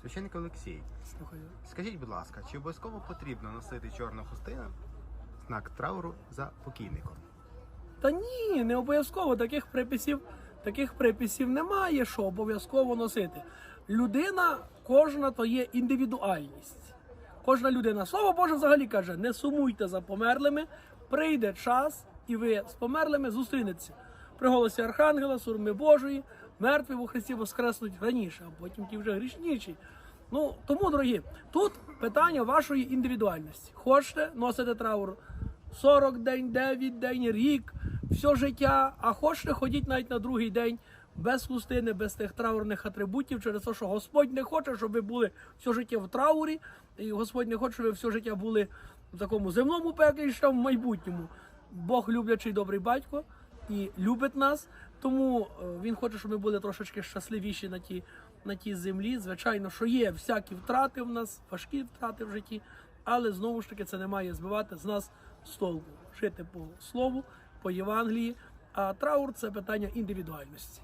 Священник Олексій, Слухаю. скажіть, будь ласка, чи обов'язково потрібно носити чорну хустину, знак трауру за покійником? Та ні, не обов'язково таких приписів, таких приписів немає, що обов'язково носити. Людина, кожна то є індивідуальність. Кожна людина, слово Боже, взагалі каже: не сумуйте за померлими, прийде час, і ви з померлими зустрінетеся. При голосі Архангела, сурми Божої, мертві у Христі воскреснуть раніше, а потім ті вже грішніші. Ну тому, дорогі, тут питання вашої індивідуальності. Хочете носите траур 40 день, 9 день, рік, все життя, а хочете ходіть навіть на другий день без хустини, без тих траурних атрибутів, через те, що Господь не хоче, щоб ви були все життя в траурі, і Господь не хоче, щоб ви все життя були в такому земному пеклі ще в майбутньому. Бог люблячий добрий батько і любить нас, тому е, він хоче, щоб ми були трошечки щасливіші на тій, на тій землі. Звичайно, що є всякі втрати в нас, важкі втрати в житті, але знову ж таки це не має збивати з нас з толку. Жити по слову, по Євангелії. А траур це питання індивідуальності.